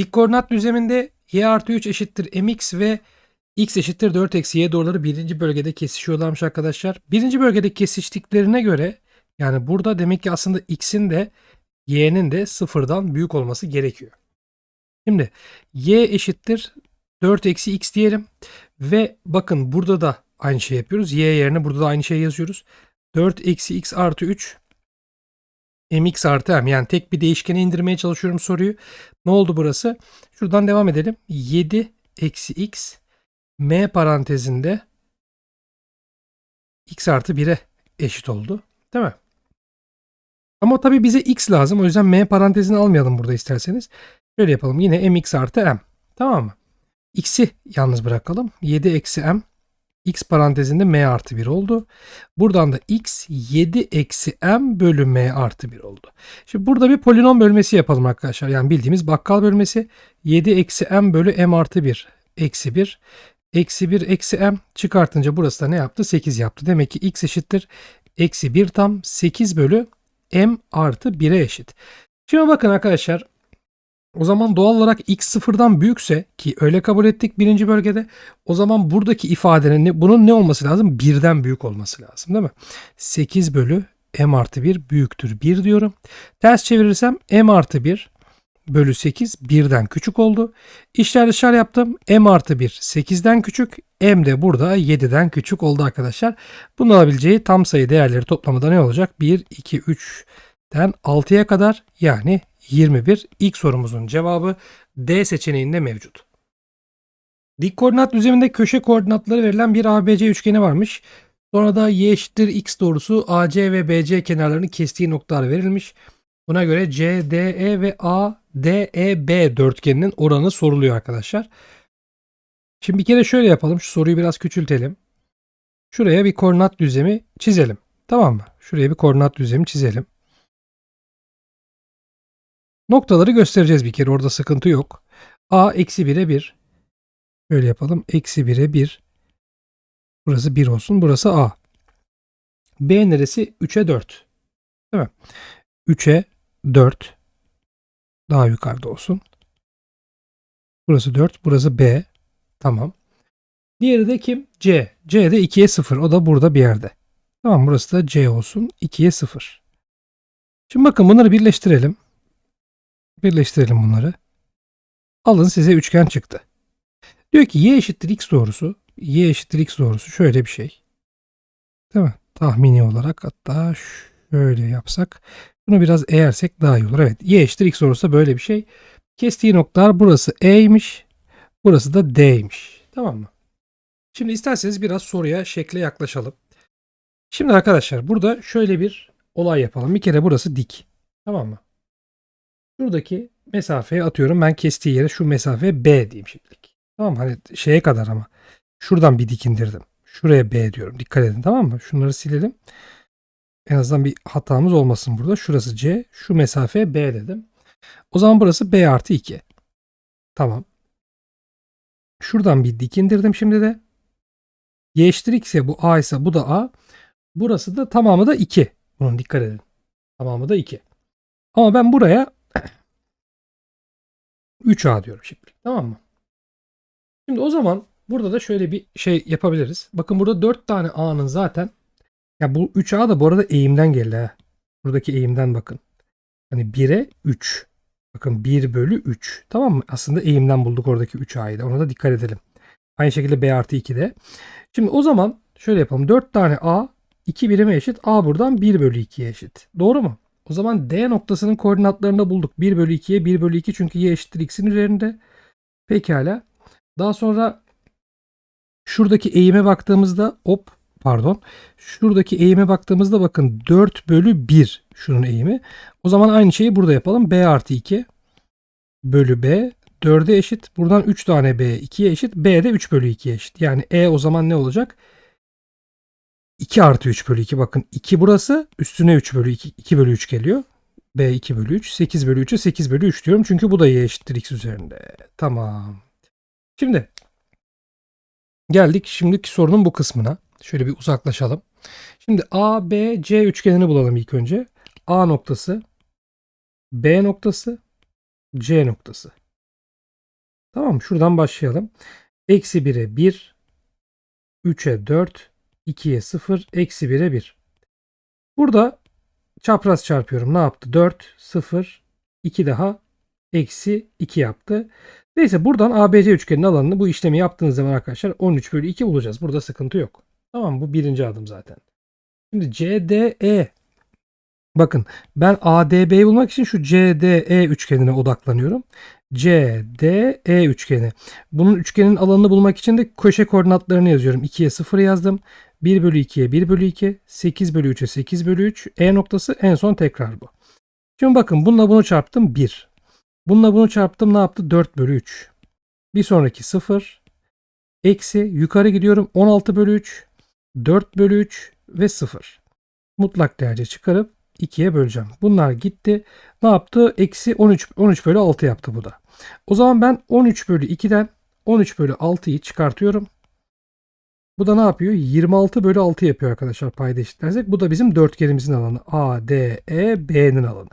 Dik koordinat düzleminde y artı 3 eşittir mx ve x eşittir 4 eksi y doğruları birinci bölgede kesişiyorlarmış arkadaşlar. Birinci bölgede kesiştiklerine göre yani burada demek ki aslında x'in de y'nin de sıfırdan büyük olması gerekiyor. Şimdi y eşittir 4 eksi x diyelim ve bakın burada da aynı şey yapıyoruz. y yerine burada da aynı şey yazıyoruz. 4 eksi x artı 3 mx artı m yani tek bir değişkene indirmeye çalışıyorum soruyu. Ne oldu burası? Şuradan devam edelim. 7 eksi x m parantezinde x artı 1'e eşit oldu. Değil mi? Ama tabii bize x lazım. O yüzden m parantezini almayalım burada isterseniz. Şöyle yapalım. Yine mx artı m. Tamam mı? x'i yalnız bırakalım. 7 eksi m x parantezinde m artı 1 oldu. Buradan da x 7 eksi m bölü m artı 1 oldu. Şimdi burada bir polinom bölmesi yapalım arkadaşlar. Yani bildiğimiz bakkal bölmesi 7 eksi m bölü m artı 1 eksi 1 eksi 1 eksi m çıkartınca burası da ne yaptı? 8 yaptı. Demek ki x eşittir eksi 1 tam 8 bölü m artı 1'e eşit. Şimdi bakın arkadaşlar o zaman doğal olarak x sıfırdan büyükse ki öyle kabul ettik birinci bölgede o zaman buradaki ifadenin bunun ne olması lazım? Birden büyük olması lazım değil mi? 8 bölü m artı 1 büyüktür 1 diyorum. Ters çevirirsem m artı 1 bölü 8 1'den küçük oldu. İşler dışarı yaptım. m artı 1 8'den küçük. m de burada 7'den küçük oldu arkadaşlar. Bunun alabileceği tam sayı değerleri toplamında ne olacak? 1, 2, 3'ten 6'ya kadar yani 21. İlk sorumuzun cevabı D seçeneğinde mevcut. Dik koordinat düzleminde köşe koordinatları verilen bir ABC üçgeni varmış. Sonra da y eşittir x doğrusu AC ve BC kenarlarını kestiği noktalar verilmiş. Buna göre CDE ve ADEB dörtgeninin oranı soruluyor arkadaşlar. Şimdi bir kere şöyle yapalım. Şu soruyu biraz küçültelim. Şuraya bir koordinat düzlemi çizelim. Tamam mı? Şuraya bir koordinat düzlemi çizelim. Noktaları göstereceğiz bir kere. Orada sıkıntı yok. A eksi 1'e 1. Şöyle yapalım. Eksi 1'e 1. Burası 1 olsun. Burası A. B neresi? 3'e 4. Değil mi? 3'e 4. Daha yukarıda olsun. Burası 4. Burası B. Tamam. Diğeri de kim? C. C de 2'ye 0. O da burada bir yerde. Tamam burası da C olsun. 2'ye 0. Şimdi bakın bunları birleştirelim. Birleştirelim bunları. Alın size üçgen çıktı. Diyor ki y eşittir x doğrusu. Y eşittir x doğrusu şöyle bir şey. Değil mi? Tahmini olarak hatta şöyle yapsak. Bunu biraz eğersek daha iyi olur. Evet y eşittir x doğrusu böyle bir şey. Kestiği noktalar burası E'ymiş. Burası da D'ymiş. Tamam mı? Şimdi isterseniz biraz soruya şekle yaklaşalım. Şimdi arkadaşlar burada şöyle bir olay yapalım. Bir kere burası dik. Tamam mı? Şuradaki mesafeye atıyorum. Ben kestiği yere şu mesafe B diyeyim şimdilik. Tamam? Hani şeye kadar ama. Şuradan bir dik indirdim. Şuraya B diyorum. Dikkat edin tamam mı? Şunları silelim. En azından bir hatamız olmasın burada. Şurası C. Şu mesafe B dedim. O zaman burası B artı 2. Tamam. Şuradan bir dik indirdim şimdi de. Y ise bu A ise bu da A. Burası da tamamı da 2. Bunun dikkat edin. Tamamı da 2. Ama ben buraya 3A diyorum şimdi. Tamam mı? Şimdi o zaman burada da şöyle bir şey yapabiliriz. Bakın burada 4 tane A'nın zaten ya bu 3A da bu arada eğimden geldi ha. Buradaki eğimden bakın. Hani 1'e 3. Bakın 1 bölü 3. Tamam mı? Aslında eğimden bulduk oradaki 3A'yı da. Ona da dikkat edelim. Aynı şekilde B artı 2'de. Şimdi o zaman şöyle yapalım. 4 tane A 2 birime eşit. A buradan 1 bölü 2'ye eşit. Doğru mu? O zaman D noktasının koordinatlarını da bulduk. 1 bölü 2'ye 1 bölü 2 çünkü y eşittir x'in üzerinde. Pekala. Daha sonra şuradaki eğime baktığımızda hop pardon. Şuradaki eğime baktığımızda bakın 4 bölü 1 şunun eğimi. O zaman aynı şeyi burada yapalım. B artı 2 bölü B 4'e eşit. Buradan 3 tane B 2'ye eşit. B de 3 bölü 2'ye eşit. Yani E o zaman ne olacak? 2 artı 3 bölü 2 bakın 2 burası üstüne 3 bölü 2, 2 bölü 3 geliyor. B 2 bölü 3 8 bölü 3'e 8 bölü 3 diyorum. Çünkü bu da y eşittir x üzerinde. Tamam. Şimdi geldik şimdiki sorunun bu kısmına. Şöyle bir uzaklaşalım. Şimdi A, B, C üçgenini bulalım ilk önce. A noktası, B noktası, C noktası. Tamam? Şuradan başlayalım. Eksi 1'e 1, 3'e 4, 2'ye 0, eksi 1'e 1. Burada çapraz çarpıyorum. Ne yaptı? 4, 0, 2 daha eksi 2 yaptı. Neyse buradan ABC üçgenin alanını bu işlemi yaptığınız zaman arkadaşlar 13 bölü 2 bulacağız. Burada sıkıntı yok. Tamam bu birinci adım zaten. Şimdi CDE bakın ben ADB'yi bulmak için şu CDE üçgenine odaklanıyorum. CDE üçgeni. Bunun üçgenin alanını bulmak için de köşe koordinatlarını yazıyorum. 2'ye 0 yazdım. 1 bölü 2'ye 1 bölü 2. 8 bölü 3'e 8 bölü 3. E noktası en son tekrar bu. Şimdi bakın bununla bunu çarptım 1. Bununla bunu çarptım ne yaptı? 4 bölü 3. Bir sonraki 0. Eksi yukarı gidiyorum 16 bölü 3. 4 bölü 3 ve 0. Mutlak değerce çıkarıp 2'ye böleceğim. Bunlar gitti. Ne yaptı? Eksi 13, 13 bölü 6 yaptı bu da. O zaman ben 13 bölü 2'den 13 bölü 6'yı çıkartıyorum. Bu da ne yapıyor? 26 bölü 6 yapıyor arkadaşlar payda eşitlersek. Bu da bizim dörtgenimizin alanı. A, D, E, B'nin alanı.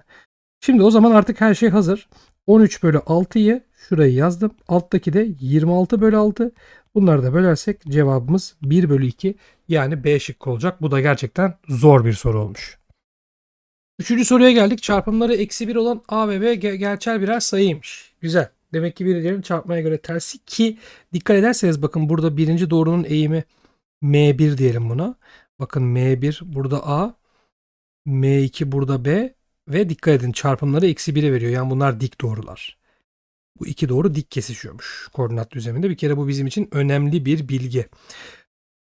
Şimdi o zaman artık her şey hazır. 13 bölü 6'yı şuraya yazdım. Alttaki de 26 bölü 6. Bunları da bölersek cevabımız 1 bölü 2 yani B şıkkı olacak. Bu da gerçekten zor bir soru olmuş. Üçüncü soruya geldik. Çarpımları eksi 1 olan A ve B ge- gerçel birer sayıymış. Güzel. Demek ki birilerinin çarpmaya göre tersi ki dikkat ederseniz bakın burada birinci doğrunun eğimi M1 diyelim buna. Bakın M1 burada A, M2 burada B ve dikkat edin çarpımları eksi 1'e veriyor. Yani bunlar dik doğrular. Bu iki doğru dik kesişiyormuş koordinat düzleminde. Bir kere bu bizim için önemli bir bilgi.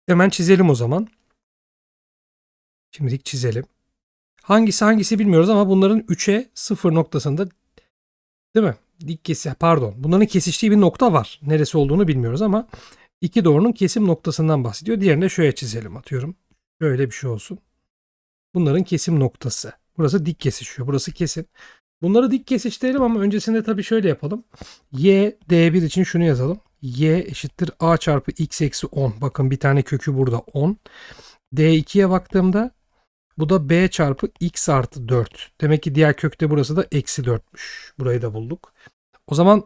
Hemen çizelim o zaman. Şimdilik çizelim. Hangisi hangisi bilmiyoruz ama bunların 3'e 0 noktasında değil mi? Dik kesi pardon. Bunların kesiştiği bir nokta var. Neresi olduğunu bilmiyoruz ama iki doğrunun kesim noktasından bahsediyor. Diğerini de şöyle çizelim atıyorum. Şöyle bir şey olsun. Bunların kesim noktası. Burası dik kesişiyor. Burası kesim. Bunları dik kesiştirelim ama öncesinde tabii şöyle yapalım. Y D1 için şunu yazalım. Y eşittir A çarpı X eksi 10. Bakın bir tane kökü burada 10. D2'ye baktığımda bu da B çarpı X artı 4. Demek ki diğer kökte burası da eksi 4'müş. Burayı da bulduk. O zaman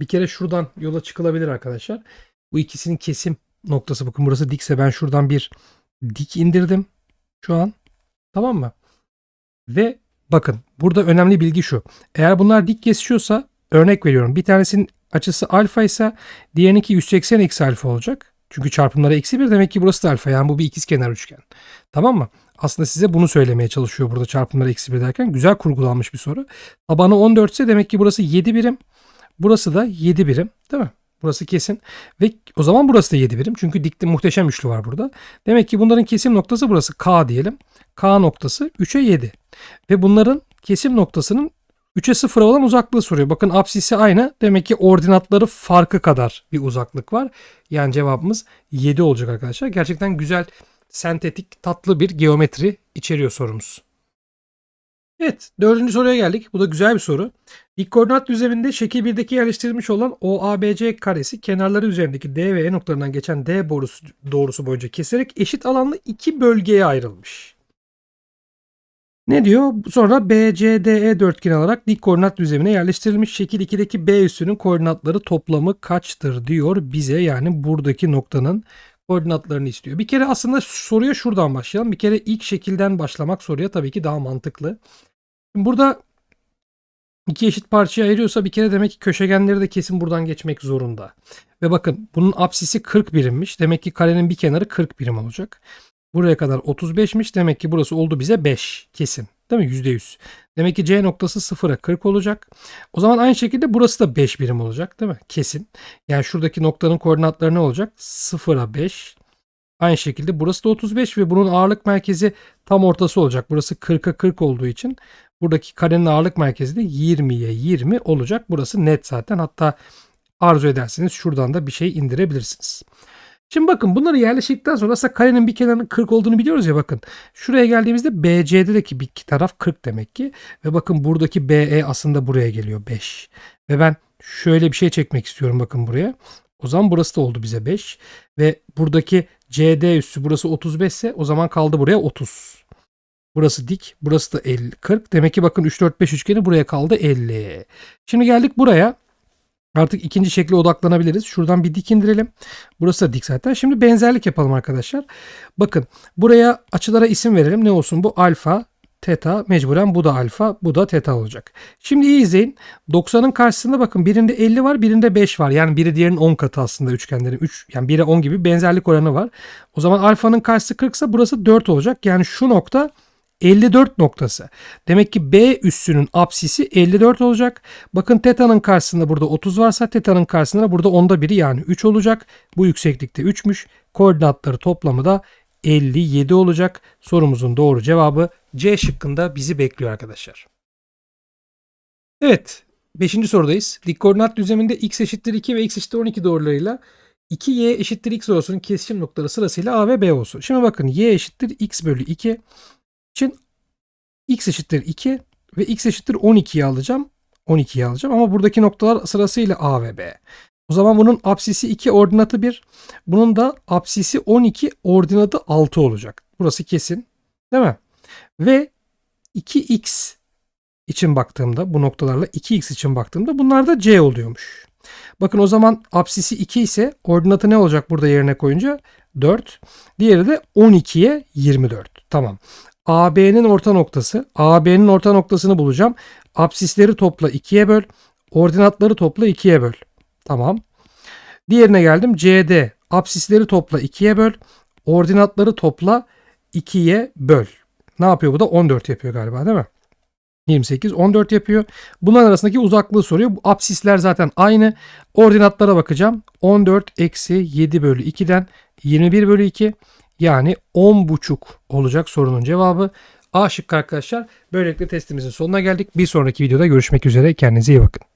bir kere şuradan yola çıkılabilir arkadaşlar. Bu ikisinin kesim noktası bakın burası dikse ben şuradan bir dik indirdim şu an. Tamam mı? Ve bakın burada önemli bilgi şu. Eğer bunlar dik kesişiyorsa örnek veriyorum. Bir tanesinin açısı alfa ise diğerininki 180 eksi alfa olacak. Çünkü çarpımları eksi 1 demek ki burası da alfa. Yani bu bir ikizkenar üçgen. Tamam mı? Aslında size bunu söylemeye çalışıyor burada çarpımları eksi 1 derken. Güzel kurgulanmış bir soru. Tabanı 14 ise demek ki burası 7 birim. Burası da 7 birim. Değil mi? Burası kesin. Ve o zaman burası da 7 birim. Çünkü dikti muhteşem üçlü var burada. Demek ki bunların kesim noktası burası K diyelim. K noktası 3'e 7. Ve bunların kesim noktasının 3'e 0 olan uzaklığı soruyor. Bakın apsisi aynı. Demek ki ordinatları farkı kadar bir uzaklık var. Yani cevabımız 7 olacak arkadaşlar. Gerçekten güzel, sentetik, tatlı bir geometri içeriyor sorumuz. Evet, dördüncü soruya geldik. Bu da güzel bir soru. Dik koordinat düzleminde şekil 1'deki yerleştirilmiş olan OABC karesi kenarları üzerindeki D ve E noktalarından geçen D borusu, doğrusu boyunca keserek eşit alanlı iki bölgeye ayrılmış. Ne diyor? Sonra BCDE dörtgeni alarak dik koordinat düzlemine yerleştirilmiş şekil 2'deki B üssünün koordinatları toplamı kaçtır diyor bize. Yani buradaki noktanın koordinatlarını istiyor. Bir kere aslında soruya şuradan başlayalım. Bir kere ilk şekilden başlamak soruya tabii ki daha mantıklı. Şimdi burada iki eşit parçaya ayırıyorsa bir kere demek ki köşegenleri de kesin buradan geçmek zorunda. Ve bakın bunun apsisi 40 birimmiş. Demek ki karenin bir kenarı 40 birim olacak. Buraya kadar 35'miş. Demek ki burası oldu bize 5 kesin. Değil mi? %100. Demek ki C noktası 0'a 40 olacak. O zaman aynı şekilde burası da 5 birim olacak değil mi? Kesin. Yani şuradaki noktanın koordinatları ne olacak? 0'a 5. Aynı şekilde burası da 35 ve bunun ağırlık merkezi tam ortası olacak. Burası 40'a 40 olduğu için buradaki karenin ağırlık merkezi de 20'ye 20 olacak. Burası net zaten. Hatta arzu ederseniz şuradan da bir şey indirebilirsiniz. Şimdi bakın bunları yerleştirdikten sonra aslında karenin bir kenarının 40 olduğunu biliyoruz ya bakın. Şuraya geldiğimizde BC'deki bir taraf 40 demek ki. Ve bakın buradaki BE aslında buraya geliyor 5. Ve ben şöyle bir şey çekmek istiyorum bakın buraya. O zaman burası da oldu bize 5. Ve buradaki CD üssü burası 35 ise o zaman kaldı buraya 30. Burası dik. Burası da 50, 40. Demek ki bakın 3, 4, 5 üçgeni buraya kaldı 50. Şimdi geldik buraya. Artık ikinci şekle odaklanabiliriz. Şuradan bir dik indirelim. Burası da dik zaten. Şimdi benzerlik yapalım arkadaşlar. Bakın buraya açılara isim verelim. Ne olsun bu? Alfa, teta mecburen bu da alfa, bu da teta olacak. Şimdi iyi izleyin. 90'ın karşısında bakın birinde 50 var, birinde 5 var. Yani biri diğerinin 10 katı aslında üçgenlerin. 3 yani 1'e 10 gibi benzerlik oranı var. O zaman alfanın karşısı 40 ise burası 4 olacak. Yani şu nokta 54 noktası. Demek ki B üssünün apsisi 54 olacak. Bakın teta'nın karşısında burada 30 varsa teta'nın karşısında da burada onda biri yani 3 olacak. Bu yükseklikte 3'müş. Koordinatları toplamı da 57 olacak. Sorumuzun doğru cevabı C şıkkında bizi bekliyor arkadaşlar. Evet. 5. sorudayız. Dik koordinat düzleminde x eşittir 2 ve x eşittir 12 doğrularıyla 2y eşittir x olsun kesişim noktaları sırasıyla A ve B olsun. Şimdi bakın y eşittir x bölü 2 için x eşittir 2 ve x eşittir 12'yi alacağım. 12'yi alacağım ama buradaki noktalar sırasıyla A ve B. O zaman bunun apsisi 2 ordinatı 1. Bunun da apsisi 12 ordinatı 6 olacak. Burası kesin. Değil mi? Ve 2x için baktığımda bu noktalarla 2x için baktığımda bunlar da c oluyormuş. Bakın o zaman apsisi 2 ise ordinatı ne olacak burada yerine koyunca? 4. Diğeri de 12'ye 24. Tamam. AB'nin orta noktası. AB'nin orta noktasını bulacağım. Apsisleri topla 2'ye böl. Ordinatları topla 2'ye böl. Tamam. Diğerine geldim. CD. Apsisleri topla 2'ye böl. Ordinatları topla 2'ye böl. Ne yapıyor bu da? 14 yapıyor galiba değil mi? 28, 14 yapıyor. Bunların arasındaki uzaklığı soruyor. Bu apsisler zaten aynı. Ordinatlara bakacağım. 14 eksi 7 bölü 2'den 21 bölü 2 yani 10 buçuk olacak sorunun cevabı. A şıkkı arkadaşlar. Böylelikle testimizin sonuna geldik. Bir sonraki videoda görüşmek üzere. Kendinize iyi bakın.